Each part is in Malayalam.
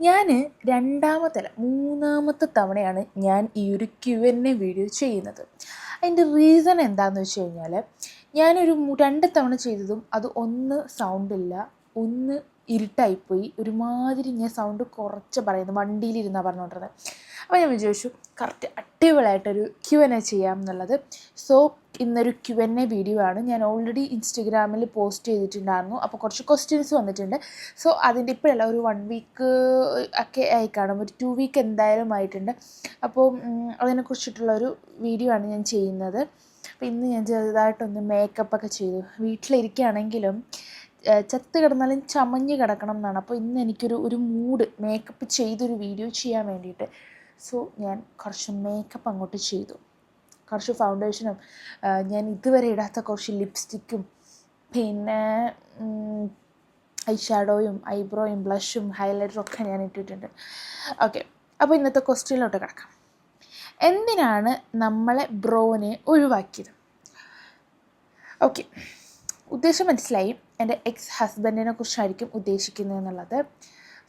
ഞാൻ രണ്ടാമത്തല്ല മൂന്നാമത്തെ തവണയാണ് ഞാൻ ഈ ഒരു ക്യു എൻ എ വീഡിയോ ചെയ്യുന്നത്. അതിന്റെ റീസൺ എന്താണെന്ന് വെച്ച് കഴിഞ്ഞാൽ ഞാനൊരു രണ്ട് തവണ ചെയ്തതും അത് ഒന്ന് സൗണ്ടില്ല ഒന്ന് ഇരുട്ടായിപ്പോയി. ഒരുമാതിരി ഞാൻ സൗണ്ട് കുറച്ച് പറയുന്നു വണ്ടിയിലിരുന്നാണ് പറഞ്ഞുകൊണ്ടിരുന്നത് അപ്പോൾ ഞാൻ വിചാരിച്ചു കറക്റ്റ് അടിപൊളിയായിട്ടൊരു ക്യു എൻ എ ചെയ്യാം എന്നുള്ളത് സോ ഇന്നൊരു ക്യു എൻ എ വീഡിയോ ആണ്. ഞാൻ ഓൾറെഡി ഇൻസ്റ്റഗ്രാമിൽ പോസ്റ്റ് ചെയ്തിട്ടുണ്ടായിരുന്നു. അപ്പോൾ കുറച്ച് ക്വസ്റ്റ്യൻസ് വന്നിട്ടുണ്ട്. സോ അതിന്റെ ഇപ്പോഴല്ല ഒരു വൺ വീക്ക് ഒക്കെ ആയി കാണും. ഒരു ടു വീക്ക് എന്തായാലും ആയിട്ടുണ്ട്. അപ്പോൾ അതിനെക്കുറിച്ചിട്ടുള്ള ഒരു വീഡിയോ ആണ് ഞാൻ ചെയ്യുന്നത്. അപ്പോൾ ഇന്ന് ഞാൻ ചെറുതായിട്ടൊന്ന് മേക്കപ്പ് ഒക്കെ ചെയ്തു. വീട്ടിലിരിക്കുകയാണെങ്കിലും ചത്ത് കിടന്നാലും ചമഞ്ഞ് കിടക്കണം എന്നാണ്. അപ്പോൾ ഇന്ന് എനിക്കൊരു ഒരു മൂഡ് മേക്കപ്പ് ചെയ്തൊരു വീഡിയോ ചെയ്യാൻ വേണ്ടിയിട്ട്. സോ ഞാൻ കുറച്ച് മേക്കപ്പ് അങ്ങോട്ട് ചെയ്തു. കുറച്ച് ഫൗണ്ടേഷനും ഞാൻ ഇതുവരെ ഇടാത്ത കുറച്ച് ലിപ്സ്റ്റിക്കും പിന്നെ ഐ ഷാഡോയും ഐബ്രോയും ബ്ലഷും ഹൈലൈറ്ററും ഒക്കെ ഞാൻ ഇട്ടിട്ടുണ്ട്. ഓക്കെ അപ്പോൾ ഇന്നത്തെ ക്വസ്റ്റ്യനിലോട്ട് കിടക്കാം. എന്തിനാണ് നമ്മളെ ബ്രോനെ ഒഴിവാക്കിയത്? ഓക്കെ ഉദ്ദേശം മനസ്സിലായി. എന്റെ എക്സ് ഹസ്ബൻഡിനെ കുറിച്ചായിരിക്കും ഉദ്ദേശിക്കുന്നത് എന്നുള്ളത്.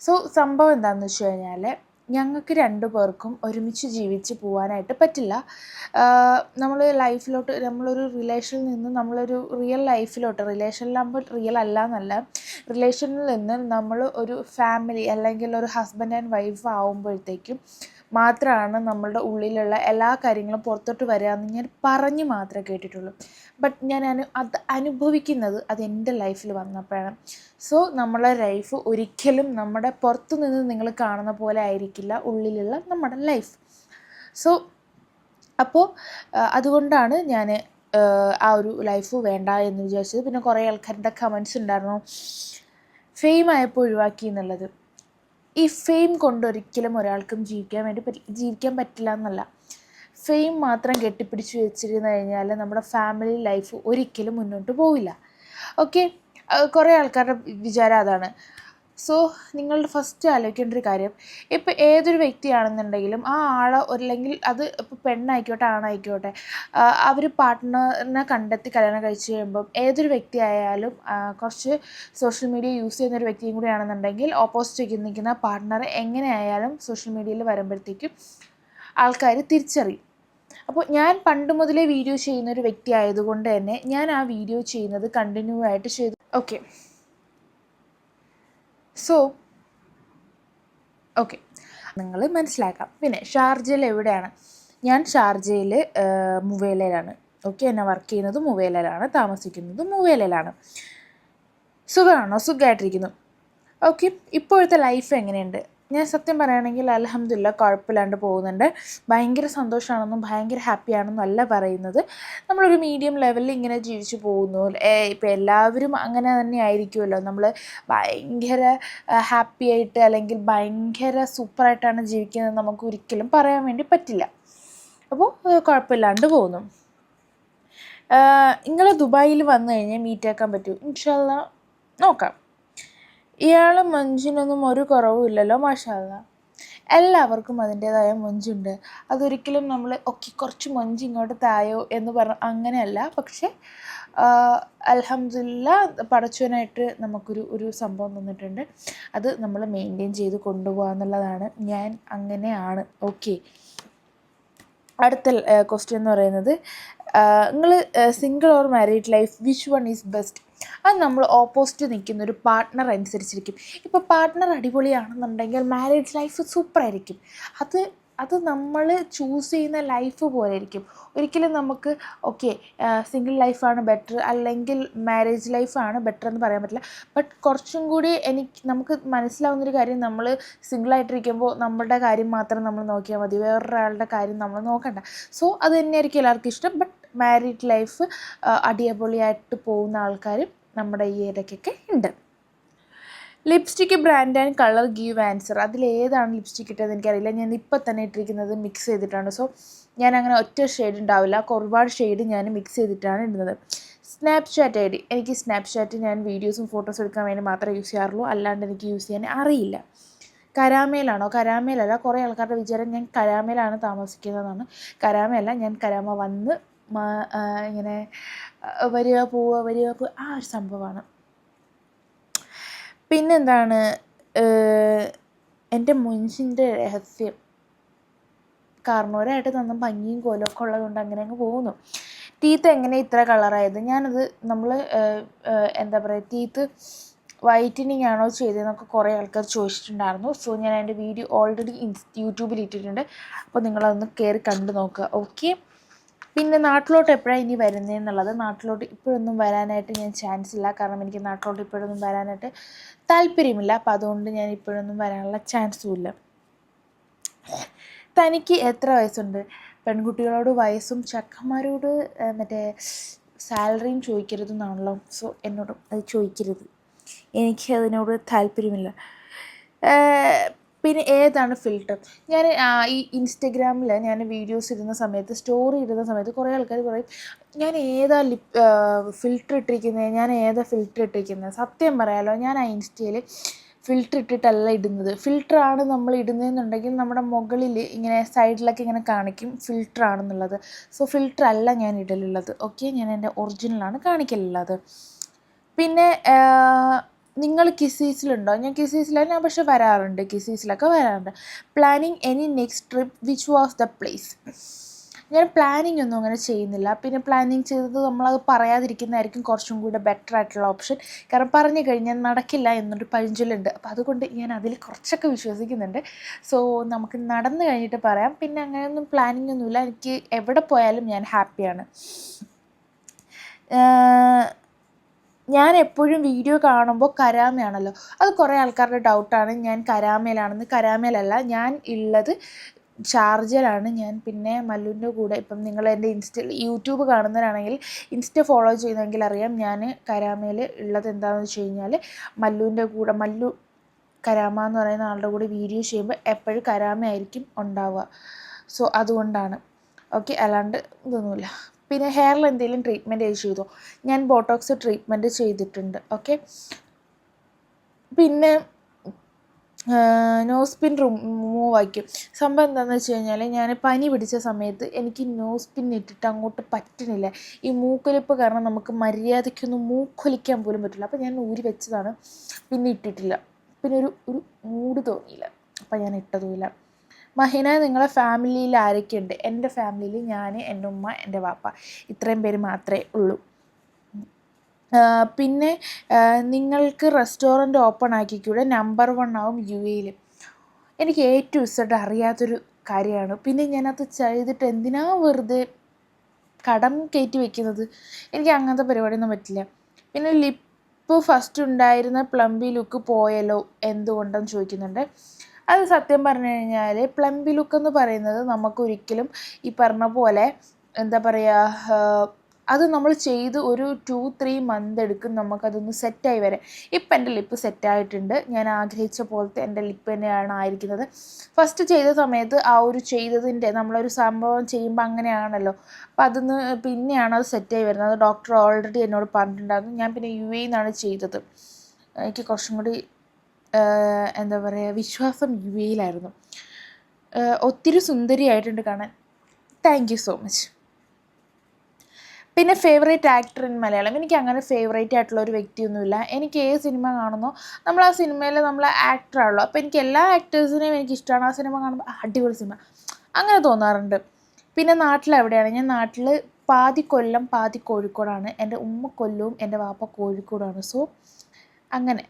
സോ സംഭവം എന്താണെന്ന് വെച്ച് കഴിഞ്ഞാൽ ഞങ്ങൾക്ക് രണ്ടു പേർക്കും ഒരുമിച്ച് ജീവിച്ച് പോകാനായിട്ട് പറ്റില്ല. നമ്മൾ ലൈഫിലോട്ട് നമ്മളൊരു റിലേഷനിൽ നിന്ന് നമ്മളൊരു റിയൽ ലൈഫിലോട്ട് റിലേഷനിലാകുമ്പോൾ റിയൽ അല്ല എന്നല്ല റിലേഷനിൽ നിന്ന് നമ്മൾ ഒരു ഫാമിലി അല്ലെങ്കിൽ ഒരു ഹസ്ബൻഡ് ആൻഡ് വൈഫ് ആവുമ്പോഴത്തേക്കും മാത്രമാണ് നമ്മളുടെ ഉള്ളിലുള്ള എല്ലാ കാര്യങ്ങളും പുറത്തോട്ട് വരിക എന്ന് ഞാൻ പറഞ്ഞ് മാത്രമേ കേട്ടിട്ടുള്ളൂ. ബട്ട് ഞാൻ അനു അത് അനുഭവിക്കുന്നത് അത് എന്റെ ലൈഫിൽ വന്നപ്പോഴാണ്. സോ നമ്മളെ ലൈഫ് ഒരിക്കലും നമ്മുടെ പുറത്തു നിന്ന് നിങ്ങൾ കാണുന്ന പോലെ ആയിരിക്കില്ല ഉള്ളിലുള്ള നമ്മുടെ ലൈഫ് സോ അപ്പോൾ അതുകൊണ്ടാണ് ഞാൻ ആ ഒരു ലൈഫ് വേണ്ട എന്ന് വിചാരിച്ചത്. പിന്നെ കുറേ ആൾക്കാരുടെ കമൻസ് ഉണ്ടായിരുന്നു. ഫെയിം ആയപ്പോൾ ഒഴിവാക്കി എന്നുള്ളത്. ഈ ഫെയിം കൊണ്ടൊരിക്കലും ഒരാൾക്കും ജീവിക്കാൻ വേണ്ടി ജീവിക്കാൻ പറ്റില്ല എന്നല്ല. ഫെയിം മാത്രം കെട്ടിപ്പിടിച്ച് വെച്ചിരുന്നു കഴിഞ്ഞാൽ നമ്മുടെ ഫാമിലി ലൈഫ് ഒരിക്കലും മുന്നോട്ട് പോവില്ല. ഓക്കെ കുറേ ആൾക്കാരുടെ വിചാരം അതാണ്. സോ നിങ്ങളുടെ ഫസ്റ്റ് ആലോചിക്കേണ്ട ഒരു കാര്യം ഇപ്പം ഏതൊരു വ്യക്തിയാണെന്നുണ്ടെങ്കിലും ആ ആളെ അല്ലെങ്കിൽ അത് ഇപ്പോൾ പെണ്ണായിക്കോട്ടെ ആണായിക്കോട്ടെ അവർ പാർട്ട്ണറിനെ കണ്ടെത്തി കല്യാണം കഴിച്ച് കഴിയുമ്പം ഏതൊരു വ്യക്തിയായാലും കുറച്ച് സോഷ്യൽ മീഡിയ യൂസ് ചെയ്യുന്ന ഒരു വ്യക്തിയും കൂടി ആണെന്നുണ്ടെങ്കിൽ ഓപ്പോസിറ്റ് നിൽക്കുന്ന പാർട്ട്ണർ എങ്ങനെയായാലും സോഷ്യൽ മീഡിയയിൽ വരുമ്പോഴത്തേക്കും ആൾക്കാർ തിരിച്ചറിയും. അപ്പോൾ ഞാൻ പണ്ട് മുതലേ വീഡിയോ ചെയ്യുന്ന ഒരു വ്യക്തി ആയതുകൊണ്ട് തന്നെ ഞാൻ ആ വീഡിയോ ചെയ്യുന്നത് കണ്ടിന്യൂ ആയിട്ട് ചെയ്തു. ഓക്കെ സോ ഓക്കെ നിങ്ങൾ മനസ്സിലാക്കാം. പിന്നെ ഷാർജയിൽ എവിടെയാണ്? ഞാൻ ഷാർജയിൽ മുവേലയിലാണ്. ഓക്കെ എന്നെ വർക്ക് ചെയ്യുന്നത് മുവേലയിലാണ് താമസിക്കുന്നത് മുവേലയിലാണ്. സുഖമാണോ സുഖമായിട്ടിരിക്കുന്നു ഓക്കെ ഇപ്പോഴത്തെ ലൈഫ് എങ്ങനെയുണ്ട്? ഞാൻ സത്യം പറയുകയാണെങ്കിൽ അലഹമില്ല കുഴപ്പമില്ലാണ്ട് പോകുന്നുണ്ട്. ഭയങ്കര സന്തോഷമാണെന്നും ഭയങ്കര ഹാപ്പിയാണെന്നും അല്ല പറയുന്നത്. നമ്മളൊരു മീഡിയം ലെവലിൽ ഇങ്ങനെ ജീവിച്ചു പോകുന്നു. ഇപ്പം എല്ലാവരും അങ്ങനെ തന്നെ ആയിരിക്കുമല്ലോ. നമ്മൾ ഭയങ്കര ഹാപ്പി ആയിട്ട് അല്ലെങ്കിൽ ഭയങ്കര സൂപ്പറായിട്ടാണ് ജീവിക്കുന്നത് നമുക്ക് ഒരിക്കലും പറയാൻ വേണ്ടി പറ്റില്ല. അപ്പോൾ കുഴപ്പമില്ലാണ്ട് പോകുന്നു. നിങ്ങൾ ദുബായിൽ വന്നു കഴിഞ്ഞാൽ മീറ്റാക്കാൻ പറ്റും. ഇൻഷാല്ല നോക്കാം. ഇയാൾ മഞ്ചിനൊന്നും ഒരു കുറവും ഇല്ലല്ലോ മാഷാല്ല. എല്ലാവർക്കും അതിന്റേതായ മൊഞ്ചുണ്ട്. അതൊരിക്കലും നമ്മൾ ഒക്കെ കുറച്ച് മൊഞ്ച് ഇങ്ങോട്ട് തായോ എന്ന് പറഞ്ഞ അങ്ങനെയല്ല. പക്ഷേ അലഹമില്ല പടച്ചുവനായിട്ട് നമുക്കൊരു ഒരു സംഭവം തന്നിട്ടുണ്ട്. അത് നമ്മൾ മെയിന്റെയിൻ ചെയ്ത് കൊണ്ടുപോകുക എന്നുള്ളതാണ്. ഞാൻ അങ്ങനെയാണ്. ഓക്കെ. അടുത്ത ക്വസ്റ്റ്യൻ എന്ന് പറയുന്നത് നിങ്ങൾ single or married life which one is best അത് നമ്മൾ ഓപ്പോസിറ്റ് നിൽക്കുന്ന ഒരു പാർട്ട്ണർ അനുസരിച്ചിരിക്കും. ഇപ്പോൾ പാർട്ട്ണർ അടിപൊളിയാണെന്നുണ്ടെങ്കിൽ മാരേജ് ലൈഫ് സൂപ്പർ ആയിരിക്കും അത് അത് നമ്മൾ ചൂസ് ചെയ്യുന്ന ലൈഫ് പോലെ ഇരിക്കും ഒരിക്കലും നമുക്ക് ഓക്കെ സിംഗിൾ ലൈഫാണ് ബെറ്റർ അല്ലെങ്കിൽ മാരേജ് ലൈഫാണ് ബെറ്റർ എന്ന് പറയാൻ പറ്റില്ല. ബട്ട് കുറച്ചും കൂടി എനിക്ക് നമുക്ക് മനസ്സിലാവുന്നൊരു കാര്യം നമ്മൾ സിംഗിളായിട്ടിരിക്കുമ്പോൾ നമ്മളുടെ കാര്യം മാത്രം നമ്മൾ നോക്കിയാൽ മതി. വേറൊരാളുടെ കാര്യം നമ്മൾ നോക്കണ്ട. സോ അത് തന്നെയായിരിക്കും എല്ലാവർക്കും ഇഷ്ടം. ബട്ട് മാരീഡ് ലൈഫ് അടിയപൊളിയായിട്ട് പോകുന്ന ആൾക്കാരും നമ്മുടെ ഈ ഇടയ്ക്കൊക്കെ ഉണ്ട്. Lipstick brand and colour give answer അതിലേതാണ് lipstick ഇട്ടതെന്ന് എനിക്കറിയില്ല. ഞാൻ ഇപ്പം തന്നെ ഇട്ടിരിക്കുന്നത് മിക്സ് ചെയ്തിട്ടാണ്. സോ ഞാൻ അങ്ങനെ ഒറ്റ ഷെയ്ഡ് ഉണ്ടാവില്ല. ഒരുപാട് ഷെയ്ഡ് ഞാൻ മിക്സ് ചെയ്തിട്ടാണ് ഇടുന്നത്. Snapchat I D. എനിക്ക് സ്നാപ്ചാറ്റ് ഞാൻ വീഡിയോസും ഫോട്ടോസ് എടുക്കാൻ വേണ്ടി മാത്രമേ യൂസ് ചെയ്യാറുള്ളൂ. അല്ലാണ്ട് എനിക്ക് യൂസ് ചെയ്യാൻ അറിയില്ല. കരാമേലാണോ? കരാമേലല്ല. കുറേ ആൾക്കാരുടെ വിചാരം ഞാൻ കരാമേലാണ് താമസിക്കുന്നതെന്നാണ്. കരാമയല്ല ഞാൻ കരാമ വന്ന് ഇങ്ങനെ വരിക പോവുക വരിക പോവുക ആ ഒരു സംഭവമാണ്. പിന്നെന്താണ് എന്റെ മുൻഷിന്റെ രഹസ്യം. കാരണവരായിട്ട് തന്നും ഭംഗിയും കോലമൊക്കെ ഉള്ളതുകൊണ്ട് അങ്ങനെ അങ്ങ് പോകുന്നു. ടീത്ത് എങ്ങനെ ഇത്ര കളറായത്? ഞാനത് നമ്മൾ എന്താ പറയുക ടീത്ത് വൈറ്റനിങ് ആണോ ചെയ്തതെന്നൊക്കെ കുറേ ആൾക്കാർ ചോദിച്ചിട്ടുണ്ടായിരുന്നു. സോ ഞാൻ എന്റെ വീഡിയോ ഓൾറെഡി യൂട്യൂബിൽ ഇട്ടിട്ടുണ്ട്. അപ്പോൾ നിങ്ങളതൊന്ന് കയറി കണ്ടു നോക്കുക. ഓക്കെ? പിന്നെ നാട്ടിലോട്ട് എപ്പോഴാണ് ഇനി വരുന്നതെന്നുള്ളത് നാട്ടിലോട്ട് ഇപ്പോഴൊന്നും വരാനായിട്ട് ഞാൻ ചാൻസ് ഇല്ല. കാരണം എനിക്ക് നാട്ടിലോട്ട് ഇപ്പോഴൊന്നും വരാനായിട്ട് താല്പര്യമില്ല. അപ്പോൾ അതുകൊണ്ട് ഞാൻ ഇപ്പോഴൊന്നും വരാനുള്ള ചാൻസും ഇല്ല. തനിക്ക് എത്ര വയസ്സുണ്ട്? പെൺകുട്ടികളോട് വയസ്സും ചക്കന്മാരോട് മറ്റേ സാലറിയും ചോദിക്കരുതെന്നാണല്ലോ. സോ എന്നോടും അത് ചോദിക്കരുത്. എനിക്ക് അതിനോട് താല്പര്യമില്ല. പിന്നെ ഏതാണ് ഫിൽട്ടർ ഞാൻ ഈ ഇൻസ്റ്റഗ്രാമിൽ ഞാൻ വീഡിയോസ് ഇടുന്ന സമയത്ത് സ്റ്റോറി ഇടുന്ന സമയത്ത് കുറേ ആൾക്കാർ പറയും ഞാൻ ഏതാ ലിപ് ഫിൽറ്റർ ഇട്ടിരിക്കുന്നത് ഞാൻ ഏതാ ഫിൽറ്റർ ഇട്ടിരിക്കുന്നത് സത്യം പറയാലോ ഞാൻ ആ ഇൻസ്റ്റയിൽ ഫിൽറ്റർ ഇട്ടിട്ടല്ല ഇടുന്നത്. ഫിൽറ്ററാണ് നമ്മൾ ഇടുന്നതെന്നുണ്ടെങ്കിൽ നമ്മുടെ മുകളിൽ ഇങ്ങനെ സൈഡിലൊക്കെ ഇങ്ങനെ കാണിക്കും ഫിൽറ്റർ ആണെന്നുള്ളത്. സോ ഫിൽറ്റർ അല്ല ഞാൻ ഇടലുള്ളത്. ഓക്കെ ഞാൻ എന്റെ ഒറിജിനലാണ് കാണിക്കലുള്ളത്. പിന്നെ നിങ്ങൾ കിസീസിലുണ്ടോ ഞാൻ കിസീസിലാണ് ഞാൻ പക്ഷെ വരാറുണ്ട് കിസീസിലൊക്കെ വരാറുണ്ട്. Planning any next trip which was the place ഞാൻ പ്ലാനിങ് ഒന്നും അങ്ങനെ ചെയ്യുന്നില്ല. പിന്നെ പ്ലാനിങ് ചെയ്തത് നമ്മളത് പറയാതിരിക്കുന്നതായിരിക്കും കുറച്ചും കൂടെ ബെറ്റർ ആയിട്ടുള്ള ഓപ്ഷൻ കാരണം പറഞ്ഞു കഴിഞ്ഞാൽ നടക്കില്ല എന്നൊരു പഴഞ്ചൊല്ലുണ്ട്. അപ്പോൾ അതുകൊണ്ട് ഞാൻ അതിൽ കുറച്ചൊക്കെ വിശ്വസിക്കുന്നുണ്ട്. സോ നമുക്ക് നടന്നു കഴിഞ്ഞിട്ട് പറയാം. പിന്നെ അങ്ങനെയൊന്നും പ്ലാനിങ് ഒന്നുമില്ല. എനിക്ക് എവിടെ പോയാലും ഞാൻ ഹാപ്പിയാണ് ഞാൻ എപ്പോഴും വീഡിയോ കാണുമ്പോൾ കരാമയാണല്ലോ. അത് കുറേ ആൾക്കാരുടെ ഡൗട്ടാണ് ഞാൻ കരാമയിലാണെന്ന് കരാമയിലല്ല ഞാൻ ഉള്ളത് ചാർജറാണ് ഞാൻ പിന്നെ മല്ലുവിന്റെ കൂടെ ഇപ്പം നിങ്ങൾ എന്റെ ഇൻസ്റ്റ യൂട്യൂബ് കാണുന്നവരാണെങ്കിൽ ഇൻസ്റ്റ ഫോളോ ചെയ്യുന്നെങ്കിൽ അറിയാം ഞാൻ കരാമയിൽ ഉള്ളത് എന്താണെന്ന് വെച്ച് കഴിഞ്ഞാൽ മല്ലുവിന്റെ കൂടെ മല്ലു കരാമ എന്ന് പറയുന്ന ആളുടെ കൂടെ വീഡിയോ ചെയ്യുമ്പോൾ എപ്പോഴും കരാമയായിരിക്കും ഉണ്ടാവുക. സോ അതുകൊണ്ടാണ്. ഓക്കെ അല്ലാണ്ട് ഇതൊന്നുമില്ല. പിന്നെ ഹെയറിൽ എന്തെങ്കിലും ട്രീറ്റ്മെന്റ് ചെയ്തോ? ഞാൻ ബോട്ടോക്സ് ട്രീറ്റ്മെന്റ് ചെയ്തിട്ടുണ്ട് ഓക്കെ പിന്നെ നോസ് പിൻ റിമൂവ് ആക്കും. സംഭവം എന്താണെന്ന് വെച്ച് കഴിഞ്ഞാൽ ഞാൻ പനി പിടിച്ച സമയത്ത് എനിക്ക് നോസ് പിൻ ഇട്ടിട്ട് അങ്ങോട്ട് പറ്റുന്നില്ല ഈ മൂക്കൊലിപ്പ് കാരണം നമുക്ക് മര്യാദയ്ക്കൊന്നും മൂക്കൊലിക്കാൻ പോലും പറ്റില്ല. അപ്പോൾ ഞാൻ ഊരി വെച്ചതാണ് പിന്നെ ഇട്ടിട്ടില്ല. പിന്നെ ഒരു ഒരു മൂട് തോന്നിയില്ല. അപ്പോൾ ഞാൻ ഇട്ടതുമില്ല. മഹിന നിങ്ങളുടെ ഫാമിലിയിൽ ആരൊക്കെയുണ്ട്? എന്റെ ഫാമിലിയിൽ ഞാൻ എന്റെ ഉമ്മ എന്റെ വാപ്പ. ഇത്രയും പേര് മാത്രമേ ഉള്ളൂ. പിന്നെ നിങ്ങൾക്ക് റെസ്റ്റോറന്റ് ഓപ്പൺ ആക്കിക്കൂടെ? നമ്പർ വൺ ആവും യു എയിൽ. എനിക്ക് എ ടു ഇസഡ് അറിയാത്തൊരു കാര്യമാണ്. പിന്നെ ഞാനത് ചെയ്തിട്ട് എന്തിനാ വെറുതെ കടം കയറ്റി വെക്കുന്നത്? എനിക്ക് അങ്ങനത്തെ പരിപാടിയൊന്നും പറ്റില്ല. പിന്നെ ലിപ്പ് ഫസ്റ്റ് ഉണ്ടായിരുന്ന പ്ലംബി ലുക്ക് പോയല്ലോ എന്തുകൊണ്ടെന്ന് ചോദിക്കുന്നുണ്ട്. അത് സത്യം പറഞ്ഞു കഴിഞ്ഞാൽ പ്ലംബി ലുക്ക് എന്ന് പറയുന്നത് നമുക്കൊരിക്കലും ഈ പറഞ്ഞ പോലെ എന്താ പറയുക അത് നമ്മൾ ചെയ്ത് ഒരു ടു ത്രീ മന്ത് എടുക്കും നമുക്കതൊന്ന് സെറ്റായി വരാൻ. ഇപ്പം എന്റെ ലിപ്പ് സെറ്റായിട്ടുണ്ട് ഞാൻ ആഗ്രഹിച്ച പോലത്തെ എന്റെ ലിപ്പ് തന്നെയാണ് ആയിരിക്കുന്നത്. ഫസ്റ്റ് ചെയ്ത സമയത്ത് ആ ഒരു ചെയ്തതിന്റെ നമ്മളൊരു സംഭവം ചെയ്യുമ്പോൾ അങ്ങനെയാണല്ലോ. അപ്പോൾ അതൊന്ന് പിന്നെയാണ് അത് സെറ്റായി വരുന്നത്. ഡോക്ടർ ഓൾറെഡി എന്നോട് പറഞ്ഞിട്ടുണ്ടായിരുന്നു. ഞാൻ പിന്നെ യു എന്നാണ് ചെയ്തത്. എനിക്ക് കുറച്ചും കൂടി എന്താ പറയുക വിശ്വാസം യുവയിലായിരുന്നു. ഒത്തിരി സുന്ദരിയായിട്ടുണ്ട് കാണാൻ. താങ്ക് യു സോ മച്ച് പിന്നെ ഫേവറേറ്റ് ആക്ടർ ഇൻ മലയാളം. എനിക്ക് അങ്ങനെ ഫേവറേറ്റ് ആയിട്ടുള്ള ഒരു വ്യക്തിയൊന്നുമില്ല. എനിക്ക് ഏത് സിനിമ കാണുന്നോ നമ്മൾ ആ സിനിമയിൽ നമ്മൾ ആക്ടറാണല്ലോ അപ്പോൾ എനിക്ക് എല്ലാ ആക്ടേഴ്സിനെയും എനിക്ക് ഇഷ്ടമാണ് ആ സിനിമ കാണുമ്പോൾ അടിപൊളി സിനിമ അങ്ങനെ തോന്നാറുണ്ട്. പിന്നെ നാട്ടിൽ എവിടെയാണ്? ഞാൻ നാട്ടിൽ പാതി കൊല്ലം പാതി കോഴിക്കോടാണ്. എന്റെ ഉമ്മ കൊല്ലവും എന്റെ വാപ്പ കോഴിക്കോടാണ്. സോ അങ്ങനെ.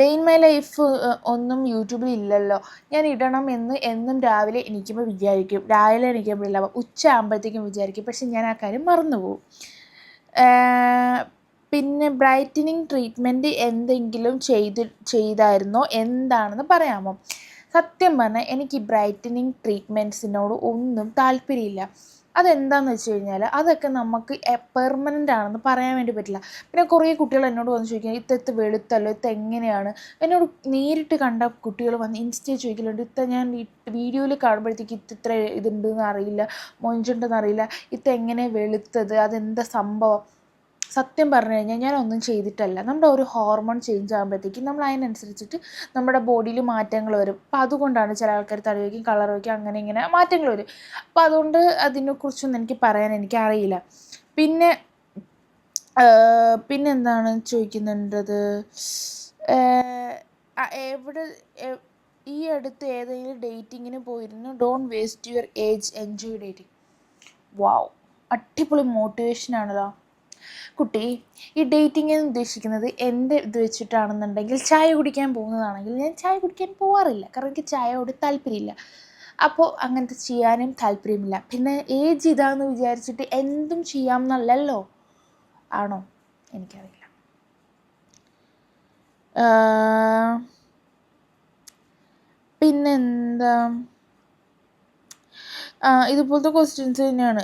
ഡേ ഇൻ മൈ ലൈഫ് ഒന്നും യൂട്യൂബിൽ ഇല്ലല്ലോ. ഞാൻ ഇടണം എന്ന് എന്നും രാവിലെ എണീക്കുമ്പോൾ വിചാരിക്കും. രാവിലെ എണീക്കുമ്പോഴില്ല ഉച്ച ആകുമ്പോഴത്തേക്കും വിചാരിക്കും. പക്ഷെ ഞാൻ ആ കാര്യം മറന്നുപോകും പിന്നെ ബ്രൈറ്റനിങ് ട്രീറ്റ്മെന്റ് എന്തെങ്കിലും ചെയ്ത് ചെയ്തായിരുന്നോ? എന്താണെന്ന് പറയാമോ? സത്യം പറഞ്ഞാൽ എനിക്ക് ബ്രൈറ്റനിങ് ട്രീറ്റ്മെന്റ്സിനോട് ഒന്നും താല്പര്യമില്ല. അതെന്താണെന്ന് വെച്ച് കഴിഞ്ഞാൽ അതൊക്കെ നമുക്ക് പെർമനന്റ് ആണെന്ന് പറയാൻ വേണ്ടി പറ്റില്ല. പിന്നെ കുറേ കുട്ടികൾ എന്നോട് വന്ന് ചോദിക്കുക ഇത്തത്ത് വെളുത്തല്ലോ ഇത്ത എങ്ങനെയാണ്? എന്നോട് നേരിട്ട് കണ്ട കുട്ടികൾ വന്ന് ഇൻസ്റ്റേ ചോദിക്കലുണ്ട് ഇത്ത ഞാൻ വീഡിയോയിൽ കാണുമ്പോഴത്തേക്ക് ഇത്ര ഇതുണ്ടെന്ന് അറിയില്ല മൊഞ്ചുണ്ടെന്ന് അറിയില്ല ഇത്ത എങ്ങനെ വെളുത്തത് അതെന്താ സംഭവം? സത്യം പറഞ്ഞു കഴിഞ്ഞാൽ ഒന്നും ചെയ്തിട്ടല്ല. നമ്മുടെ ഒരു ഹോർമോൺ ചേഞ്ച് ആകുമ്പോഴത്തേക്കും നമ്മൾ അതിനനുസരിച്ചിട്ട് നമ്മുടെ ബോഡിയിൽ മാറ്റങ്ങൾ വരും. അപ്പം അതുകൊണ്ടാണ് ചില ആൾക്കാർ തടി വയ്ക്കും കളർ വയ്ക്കും അങ്ങനെ ഇങ്ങനെ മാറ്റങ്ങൾ വരും. അപ്പം അതുകൊണ്ട് അതിനെക്കുറിച്ചൊന്നും എനിക്ക് പറയാൻ എനിക്ക് അറിയില്ല പിന്നെ പിന്നെന്താണ് ചോദിക്കുന്നുണ്ടത്? എവിടെ ഈ അടുത്ത് ഏതെങ്കിലും ഡേറ്റിങ്ങിന് പോയിരുന്നു? Don't waste your age enjoy dating wow അടിപൊളി മോട്ടിവേഷൻ ആണല്ലോ. കുട്ടി ഈ ഡേറ്റിംഗ് എന്ന് ഉദ്ദേശിക്കുന്നത് എന്റെ ഇത് വെച്ചിട്ടാണെന്നുണ്ടെങ്കിൽ ചായ കുടിക്കാൻ പോകുന്നതാണെങ്കിൽ ഞാൻ ചായ കുടിക്കാൻ പോകാറില്ല കാരണം എനിക്ക് ചായയോട് താല്പര്യമില്ല. അപ്പോൾ അങ്ങനത്തെ ചെയ്യാനും താല്പര്യമില്ല. പിന്നെ ഏജ് ഇതാന്ന് വിചാരിച്ചിട്ട് എന്തും ചെയ്യാം എന്നല്ലല്ലോ ആണോ? എനിക്കറിയില്ല. പിന്നെന്താ? ഇതുപോലത്തെ ക്വസ്റ്റ്യൻസ് തന്നെയാണ്.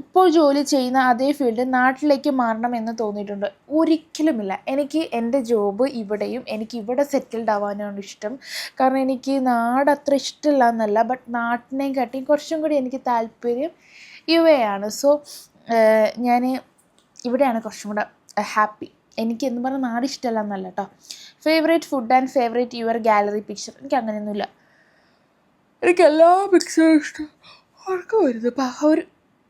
ഇപ്പോൾ ജോലി ചെയ്യുന്ന അതേ ഫീൽഡ് നാട്ടിലേക്ക് മാറണം എന്ന് തോന്നിയിട്ടുണ്ട്. ഒരിക്കലുമില്ല. എനിക്ക് എന്റെ ജോബ് ഇവിടെയും എനിക്ക് ഇവിടെ സെറ്റിൽഡ് ആവാനാണ് ഇഷ്ടം. കാരണം എനിക്ക് നാട് അത്ര ഇഷ്ടമില്ല എന്നല്ല ബട്ട് നാട്ടിനെയും കാട്ടി കുറച്ചും കൂടി എനിക്ക് താല്പര്യം ഇവയാണ് സോ ഞാൻ ഇവിടെയാണ് കുറച്ചും കൂടെ ഹാപ്പി എനിക്ക് എന്ന് പറഞ്ഞാൽ നാട് ഇഷ്ടമല്ല എന്നല്ല കേട്ടോ favourite food and favourite your gallery picture എനിക്ക് അങ്ങനെയൊന്നുമില്ല. എനിക്ക് എല്ലാ പിക്ചറും ഇഷ്ടം. ഉറക്കം വരുന്നത് അപ്പോൾ ആ ഒരു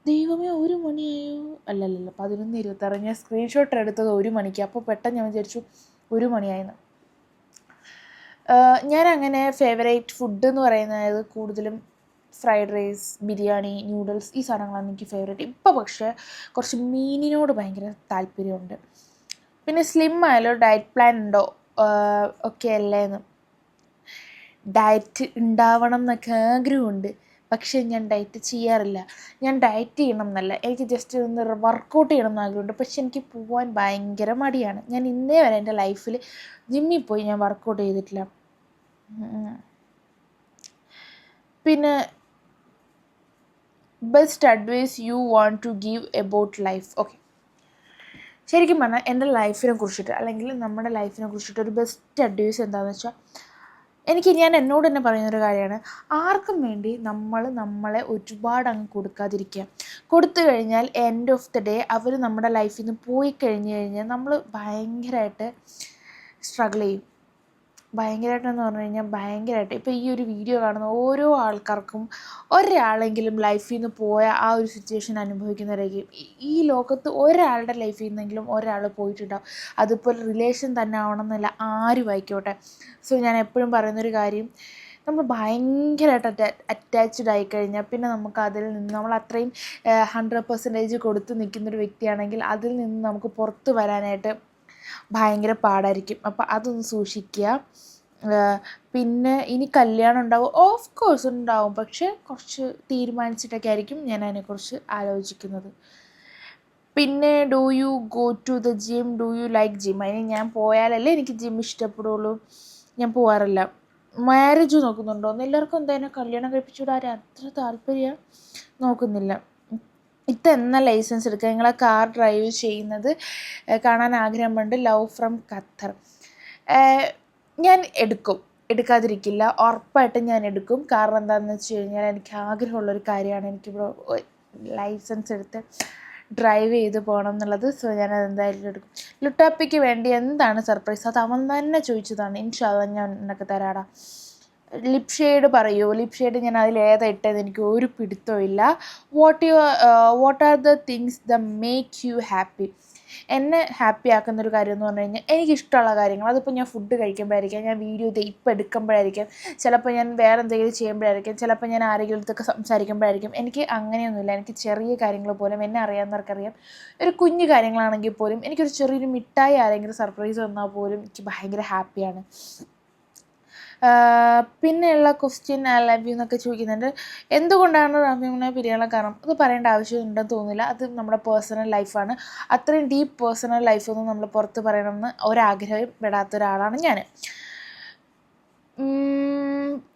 ദൈവമേ ഒരു മണിയായോ? അല്ലല്ലല്ല പതിനൊന്ന് ഇരുപത്താറ്. ഞാൻ സ്ക്രീൻഷോട്ട് എടുത്തത് ഒരു മണിക്ക്. അപ്പോൾ പെട്ടെന്ന് ഞാൻ വിചാരിച്ചു ഒരു മണിയായെന്ന്. ഞാൻ അങ്ങനെ ഫേവറേറ്റ് ഫുഡ് എന്ന് പറയുന്നത് കൂടുതലും ഫ്രൈഡ് റൈസ് ബിരിയാണി ന്യൂഡിൽസ് ഈ സാധനങ്ങളാണ് എനിക്ക് ഫേവറേറ്റ് ഇപ്പോൾ പക്ഷേ കുറച്ച് മീനിനോട് ഭയങ്കര താല്പര്യമുണ്ട്. പിന്നെ സ്ലിം ആയാലോ ഡയറ്റ് പ്ലാൻ ഉണ്ടോ? ഒക്കെ അല്ലേ എന്ന്. ഡയറ്റ് ഉണ്ടാവണം എന്നൊക്കെ ആഗ്രഹമുണ്ട്. പക്ഷേ ഞാൻ ഡയറ്റ് ചെയ്യാറില്ല. ഞാൻ ഡയറ്റ് ചെയ്യണം എന്നല്ല എനിക്ക് ജസ്റ്റ് ഒന്ന് വർക്കൗട്ട് ചെയ്യണം എന്ന് ആഗ്രഹമുണ്ട്. പക്ഷെ എനിക്ക് പോകാൻ ഭയങ്കര മടിയാണ്. ഞാൻ ഇന്നേ വരെ എന്റെ ലൈഫിൽ ജിമ്മിൽ പോയി ഞാൻ വർക്കൗട്ട് ചെയ്തിട്ടില്ല. പിന്നെ best advice you want to give about life okay ശരിക്കും പറഞ്ഞാൽ എന്റെ ലൈഫിനെ കുറിച്ചിട്ട് അല്ലെങ്കിൽ നമ്മുടെ ലൈഫിനെ കുറിച്ചിട്ട് ഒരു ബെസ്റ്റ് അഡ്വൈസ് എന്താണെന്ന് വെച്ചാൽ എനിക്ക് ഞാൻ എന്നോട് തന്നെ പറയുന്നൊരു കാര്യമാണ്. ആർക്കും വേണ്ടി നമ്മൾ നമ്മളെ ഒരുപാട് അങ്ങ് കൊടുക്കാതിരിക്കുക. കൊടുത്തു കഴിഞ്ഞാൽ എൻഡ് ഓഫ് ദി ഡേ അവർ നമ്മുടെ ലൈഫിൽ നിന്ന് പോയി കഴിഞ്ഞ് കഴിഞ്ഞാൽ നമ്മൾ ഭയങ്കരമായിട്ട് സ്ട്രഗിൾ ചെയ്യും. ഭയങ്കരമായിട്ടെന്ന് പറഞ്ഞു കഴിഞ്ഞാൽ ഭയങ്കരമായിട്ട് ഇപ്പോൾ ഈ ഒരു വീഡിയോ കാണുന്ന ഓരോ ആൾക്കാർക്കും ഒരാളെങ്കിലും ലൈഫിൽ നിന്ന് പോയ ആ ഒരു സിറ്റുവേഷൻ അനുഭവിക്കുന്നവരായിരിക്കും ഈ- ലോകത്ത് ഒരാളുടെ ലൈഫിൽ നിന്നെങ്കിലും ഒരാൾ പോയിട്ടുണ്ടാവും. അതുപോലെ റിലേഷൻ തന്നെ ആവണമെന്നില്ല ആരും ആയിക്കോട്ടെ. സോ ഞാൻ എപ്പോഴും പറയുന്നൊരു കാര്യം നമ്മൾ ഭയങ്കരമായിട്ട് അറ്റാ അറ്റാച്ച്ഡ് ആയി കഴിഞ്ഞാൽ പിന്നെ നമുക്ക് അതിൽ നിന്ന് നമ്മൾ അത്രയും ഹൺഡ്രഡ് പെർസെന്റേജ് കൊടുത്ത് നിൽക്കുന്നൊരു വ്യക്തിയാണെങ്കിൽ അതിൽ നിന്ന് നമുക്ക് പുറത്ത് വരാനായിട്ട് ഭയങ്കര പാടായിരിക്കും. അപ്പം അതൊന്ന് സൂക്ഷിക്കുക. പിന്നെ ഇനി കല്യാണം ഉണ്ടാവും. ഓഫ് കോഴ്സ് ഉണ്ടാവും. പക്ഷെ കുറച്ച് തീരുമാനിച്ചിട്ടൊക്കെ ആയിരിക്കും ഞാൻ അതിനെക്കുറിച്ച് ആലോചിക്കുന്നത്. പിന്നെ do you go to the gym do you like gym അതിന് ഞാൻ പോയാലല്ലേ എനിക്ക് ജിം ഇഷ്ടപ്പെടുള്ളൂ? ഞാൻ പോകാറില്ല മാരേജ് നോക്കുന്നുണ്ടോ? എല്ലാവർക്കും എന്താ എന്നെ കല്യാണം കഴിപ്പിച്ചു വിടാൻ അത്ര താല്പര്യം? നോക്കുന്നില്ല. ഇത് എന്ന ലൈസൻസ് എടുക്കുക. നിങ്ങളെ കാർ ഡ്രൈവ് ചെയ്യുന്നത് കാണാൻ ആഗ്രഹമുണ്ട്. Love from Qatar. ഞാൻ എടുക്കും. എടുക്കാതിരിക്കില്ല. ഉറപ്പായിട്ടും ഞാൻ എടുക്കും. കാരണം എന്താണെന്ന് വെച്ച് കഴിഞ്ഞാൽ എനിക്ക് ആഗ്രഹമുള്ളൊരു കാര്യമാണ്. എനിക്കിവിടെ ലൈസൻസ് എടുത്ത് ഡ്രൈവ് ചെയ്ത് പോകണം എന്നുള്ളത്. സോ ഞാൻ അതെന്തായാലും എടുക്കും. ലുട്ടാപ്പിക്ക് വേണ്ടി എന്താണ് സർപ്രൈസ്? അത് അവൻ തന്നെ ചോദിച്ചതാണ്. ഇൻഷാ ഞാൻ നിനക്ക് തരാടാ. ലിപ് ഷെയ്ഡ് പറയൂ. ലിപ് ഷെയ്ഡ് ഞാൻ അതിൽ ഏതാ ഇട്ടത് എനിക്ക് ഒരു പിടുത്തമില്ല what you what are the things the make you happy എന്നെ ഹാപ്പി ആക്കുന്ന ഒരു കാര്യം എന്ന് പറഞ്ഞു കഴിഞ്ഞാൽ എനിക്കിഷ്ടമുള്ള കാര്യങ്ങൾ. അതിപ്പോൾ ഞാൻ ഫുഡ് കഴിക്കുമ്പോഴായിരിക്കാം ഞാൻ വീഡിയോ ഇത് ഇപ്പം എടുക്കുമ്പോഴായിരിക്കാം ചിലപ്പോൾ ഞാൻ വേറെ എന്തെങ്കിലും ചെയ്യുമ്പോഴായിരിക്കും ചിലപ്പോൾ ഞാൻ ആരെങ്കിലും അടുത്തൊക്കെ സംസാരിക്കുമ്പോഴായിരിക്കും. എനിക്ക് അങ്ങനെയൊന്നുമില്ല. എനിക്ക് ചെറിയ കാര്യങ്ങൾ പോലും എന്നെ അറിയാവുന്നവർക്കറിയാം. ഒരു കുഞ്ഞു കാര്യങ്ങളാണെങ്കിൽ പോലും എനിക്കൊരു ചെറിയൊരു മിഠായി ആരെങ്കിലും സർപ്രൈസ് തന്നാൽ പോലും എനിക്ക് ഭയങ്കര ഹാപ്പിയാണ് പിന്നെയുള്ള ക്വസ്റ്റ്യൻ ഐ ലവ് യു എന്നൊക്കെ ചോദിക്കുന്നുണ്ട്. എന്തുകൊണ്ടാണ് റഫീമിനെ പിരിയാനുള്ള കാരണം? അത് പറയേണ്ട ആവശ്യമുണ്ടെന്ന് തോന്നുന്നില്ല. അത് നമ്മുടെ പേഴ്സണൽ ലൈഫാണ് അത്രയും ഡീപ്പ് പേഴ്സണൽ ലൈഫൊന്നും നമ്മൾ പുറത്ത് പറയണമെന്ന് ഒരാഗ്രഹം പെടാത്ത ഒരാളാണ് ഞാൻ.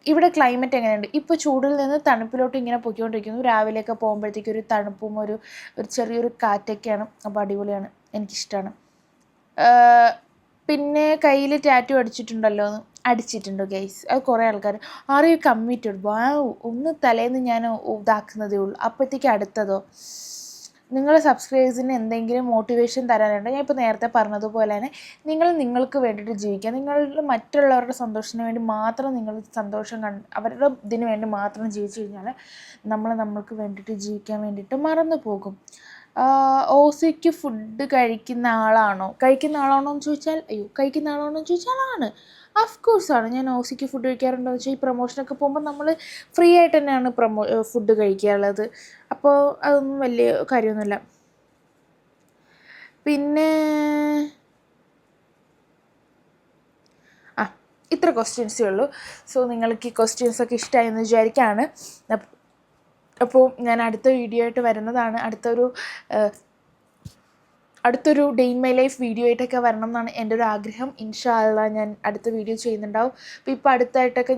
ഇവിടെ ക്ലൈമറ്റ് എങ്ങനെയുണ്ട്? ഇപ്പോൾ ചൂടിൽ നിന്ന് തണുപ്പിലോട്ട് ഇങ്ങനെ പൊയ്ക്കൊണ്ടിരിക്കുന്നു. രാവിലെയൊക്കെ പോകുമ്പോഴത്തേക്കും ഒരു തണുപ്പും ഒരു ഒരു ചെറിയൊരു കാറ്റൊക്കെയാണ്. അപ്പോൾ അടിപൊളിയാണ്. എനിക്കിഷ്ടമാണ് പിന്നെ കയ്യിൽ ടാറ്റു അടിച്ചിട്ടുണ്ടല്ലോ എന്ന് അടിച്ചിട്ടുണ്ട് ഗൈസ് അത് കുറേ ആൾക്കാർ ആർ യു കമ്മിറ്റഡ് വാ ഒന്ന് തലേന്ന് ഞാൻ ഇതാക്കുന്നതേ ഉള്ളൂ. അപ്പോഴത്തേക്ക് അടുത്തതോ? നിങ്ങളെ സബ്സ്ക്രൈബേഴ്സിന് എന്തെങ്കിലും മോട്ടിവേഷൻ തരാനുണ്ട്? ഞാൻ ഇപ്പോൾ നേരത്തെ പറഞ്ഞതുപോലെ തന്നെ നിങ്ങൾ നിങ്ങൾക്ക് വേണ്ടിയിട്ട് ജീവിക്കുക. നിങ്ങളുടെ മറ്റുള്ളവരുടെ സന്തോഷത്തിന് വേണ്ടി മാത്രം നിങ്ങൾ സന്തോഷം കണ്ട് അവരുടെ ഇതിന് വേണ്ടി മാത്രം ജീവിച്ചു കഴിഞ്ഞാൽ നമ്മൾ നമ്മൾക്ക് വേണ്ടിയിട്ട് ജീവിക്കാൻ വേണ്ടിയിട്ട് മറന്നു പോകും. ഓസിക്ക് ഫുഡ് കഴിക്കുന്ന ആളാണോ? കഴിക്കുന്ന ആളാണോ എന്ന് ചോദിച്ചാൽ അയ്യോ കഴിക്കുന്ന ആളാണോ എന്ന് ചോദിച്ചാൽ ആണ്. ഓഫ് കോഴ്സാണ് ഞാൻ ഓസിക്ക് ഫുഡ് കഴിക്കാറുണ്ടോ എന്ന് വെച്ചാൽ ഈ പ്രൊമോഷനൊക്കെ പോകുമ്പോൾ നമ്മൾ ഫ്രീ ആയിട്ട് തന്നെയാണ് പ്രൊമോ ഫുഡ് കഴിക്കാറുള്ളത്. അപ്പോൾ അതൊന്നും വലിയ കാര്യമൊന്നുമില്ല. പിന്നെ ആ ഇത്ര ക്വസ്റ്റ്യൻസേ ഉള്ളൂ. സോ നിങ്ങൾക്ക് ഈ ക്വസ്റ്റ്യൻസ് ഒക്കെ ഇഷ്ടമായി എന്ന് വിചാരിക്കുകയാണ് അപ്പോൾ ഞാൻ അടുത്ത വീഡിയോ ആയിട്ട് വരുന്നതാണ്. അടുത്തൊരു അടുത്തൊരു day in my life video ആയിട്ടൊക്കെ വരണം എന്നാണ് എന്റെ ഒരു ആഗ്രഹം. ഇൻഷാ ഞാൻ അടുത്ത വീഡിയോ ചെയ്യുന്നുണ്ടാവും. അപ്പോൾ ഇപ്പോൾ അടുത്തായിട്ടൊക്കെ ഞാൻ